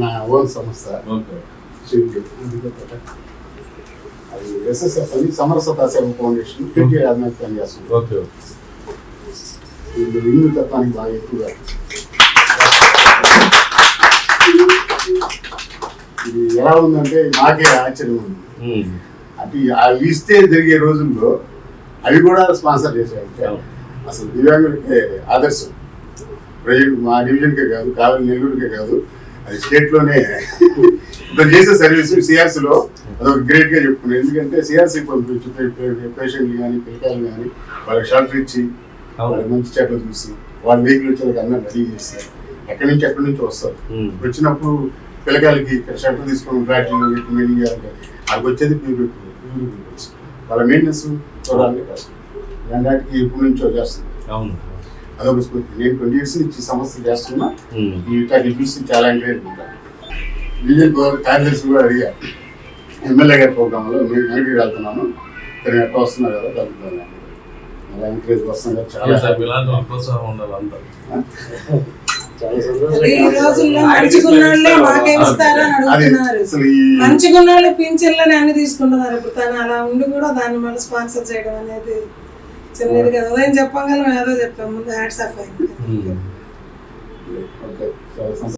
నా ఓన్ సంస్థ. అది ఎస్ఎస్ఎఫ్ అని సమరసత సేవ ఫౌండేషన్ ఎన్టీ ఆత్మహత్య పనిచేస్తుంది ఓకే ఇది హిందూ తత్వానికి బాగా ఎక్కువగా ఇది ఎలా ఉందంటే నాకే ఆశ్చర్యం ఉంది. అంటే అవి ఇస్తే జరిగే రోజుల్లో అవి కూడా స్పాన్సర్ అవును. అసలు దివ్యాంగులకి ఆదర్శం ప్రజలు మా డివిజన్కే కాదు కావాలి నెల్లూరుకే కాదు అది స్టేట్లోనే ఇప్పుడు చేసే సర్వీస్ సిఆర్సీలో అదొక గ్రేట్గా చెప్పుకున్నాను ఎందుకంటే సిఆర్సీ పంపించి పేషెంట్లు కానీ పిల్లకాయలు కానీ వాళ్ళకి షార్ట్ ఇచ్చి. వాళ్ళకి మంచి చెట్లు చూసి వాళ్ళ వెహికల్ వచ్చేది అన్న రెడీ చేసి ఎక్కడి నుంచి ఎక్కడి నుంచి వస్తారు. వచ్చినప్పుడు పిల్లకాయలకి ఇక్కడ షర్ట్ తీసుకొని బ్యాటరీలు పెట్టి మెయింటైన్ చేయాలి అక్కడికి వచ్చేది ప్యూర్ వాళ్ళ మెయింటెనెన్స్ చూడాలంటే కష్టం ఇలాంటి ఎప్పటి నుంచో చేస్తుంది అవును అదొక స్ఫూర్తి నేను ట్వంటీ ఇయర్స్ నుంచి సమస్య చేస్తున్నా. ఉమ్. వీటిని చూసి చాలా ఎంకరేజ్ ఉంటాను డివిజన్ కార్యదర్శి కూడా అడిగా. ఎమ్మెల్యే గారి ప్రోగ్రాంలో నేను వెనక్కి వెళ్తున్నాను. ఇక్కడ ఎట్లా వస్తున్నారు కదా కలుగుతున్నాను అలా ఎంకరేజ్ వస్తున్నారు చాలా మంచిగున్నోళ్ళు పింఛన్లని అన్ని తీసుకుంటున్నారు ఇప్పుడు తను అలా ఉండి కూడా దాన్ని మళ్ళీ స్పాన్సర్ చేయడం అనేది చిన్నది కదా ఉదయం చెప్పగలం ఏదో చెప్పాం ముందు హ్యాట్స్ ఆఫ్ అయింది ఉమ్. ఓకే చాలా సంతోషం.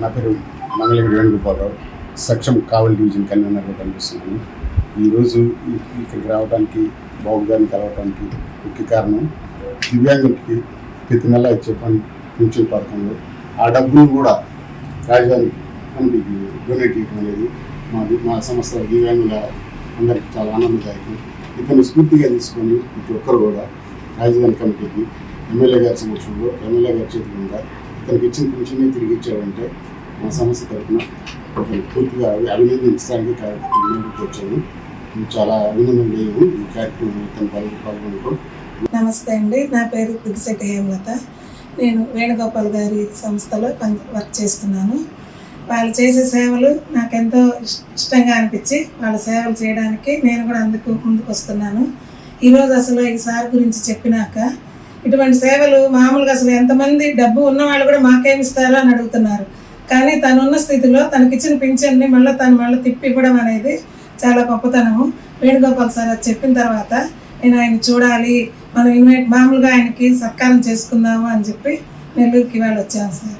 నా పేరు మంగళగిరి వేణుగోపాలరావు సక్షం కావలి డివిజన్ కన్వీనర్గా పనిచేస్తున్నాను. ఈరోజు ఇక్కడికి రావడానికి బాబు గారిని కలవడానికి ముఖ్య కారణం దివ్యాంగులకి ప్రతి నెల ఇచ్చే పని పెన్షన్ పథకంలో ఆ డబ్బును కూడా రాజధాని మనకి డొనేట్ చేయడం అనేది మా మా సంస్థ దివ్యాంగుల అందరికీ చాలా ఆనందదాయకం. ఇతను స్ఫూర్తిగా తీసుకొని ప్రతి ఒక్కరు కూడా రాజధాని కమిటీకి ఎమ్మెల్యే గారి సమక్షంలో ఎమ్మెల్యే గారి చేతి కూడా ఇతనికి ఇచ్చిన పెన్షన్ తిరిగి ఇచ్చాడంటే మా సమస్య తరఫున పూర్తిగా అభినందించడానికి కార్యక్రమానికి వచ్చాను ఇది చాలా అభినందనీయం ఈ కార్యక్రమం పాల్గొనడం నమస్తే అండి. నా పేరు పిగిశెట్టి హేమలత. నేను వేణుగోపాల్ గారి సంస్థలో పని వర్క్ చేస్తున్నాను. వాళ్ళు చేసే సేవలు నాకెంతో ఎంతో ఇష్టంగా అనిపించి వాళ్ళ సేవలు చేయడానికి నేను కూడా అందుకు ముందుకు వస్తున్నాను ఈరోజు అసలు ఈ సార్ గురించి చెప్పినాక ఇటువంటి సేవలు మామూలుగా అసలు ఎంతమంది డబ్బు ఉన్న వాళ్ళు కూడా మాకేమిస్తారో అని అడుగుతున్నారు. కానీ తనున్న స్థితిలో తనకిచ్చిన పింఛన్ని మళ్ళీ తను మళ్ళీ తిప్పి ఇవ్వడం అనేది చాలా గొప్పతనము. వేణుగోపాల్ సార్ అది చెప్పిన తర్వాత నేను ఆయన చూడాలి మనం ఇన్వైట్ మామూలుగా ఆయనకి సత్కారం చేసుకుందాము అని చెప్పి నెల్లూరుకి ఇవాళ వచ్చాను సార్.